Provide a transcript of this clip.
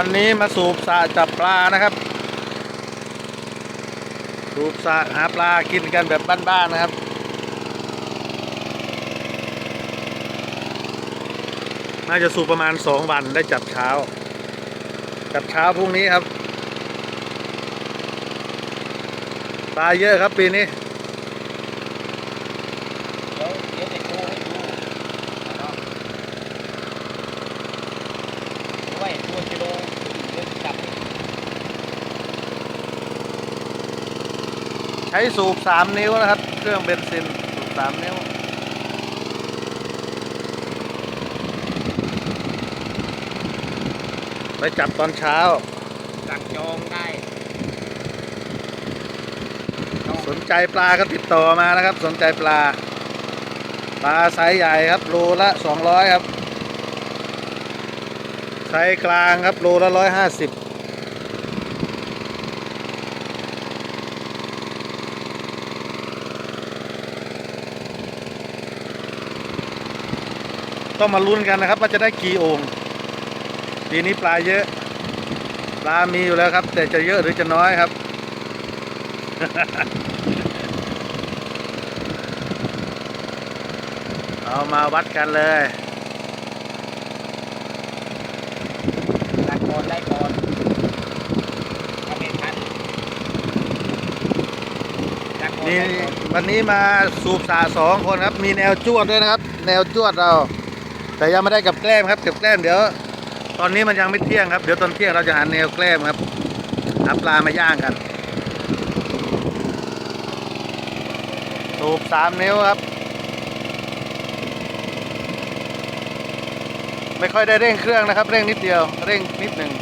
วันนี้มาสูบสะจับปลานะครับ สูบสะหาปลากินกันแบบบ้านๆนะครับ น่าจะสูบประมาณสองวันได้จับเช้า จับเช้าพรุ่งนี้ครับ ปลาเยอะครับปีนี้ เดี๋ยวเดี๋ยวจะโชว์ให้ดูเนาะด้วยตัวกิโลเดินจับให้ดู ใช้สูบสามนิ้วนะครับ เครื่องเบนซินสูบสามนิ้วไปจับตอนเช้าสั่งจองได้จองสนใจปลาก็ติดต่อมานะครับ สนใจปลา ปลาไซส์ใหญ่ครับโลละสองร้อยครับไซส์กลางครับโลละร้อยห้าสิบ ต้องมาลุ้นกันนะครับว่าจะได้กี่โองค์ปีนี้ปลาเยอะ ปลามีอยู่แล้วครับ แต่จะเยอะหรือจะน้อยครับ เอามาวัดกันเลยไล่ก่อนไล่ก่อนถ้าไม่ทันไล่ก่อนนี่ไล่ก่อนวันนี้มาสูบสาสองคนครับ มีแนวจวดด้วยนะครับ แนวจวดเรา แต่ยังไม่ได้กับแกล้มครับกับแกล้มเดี๋ยว ตอนนี้มันยังไม่เที่ยงครับ เดี๋ยวตอนเที่ยงเราจะหาแนวแกล้มครับหาปลามาย่างกันสูบสามนิ้วครับ ไม่ค่อยได้เร่งเครื่องนะครับ เร่งนิดเดียว เร่งนิดหนึ่ง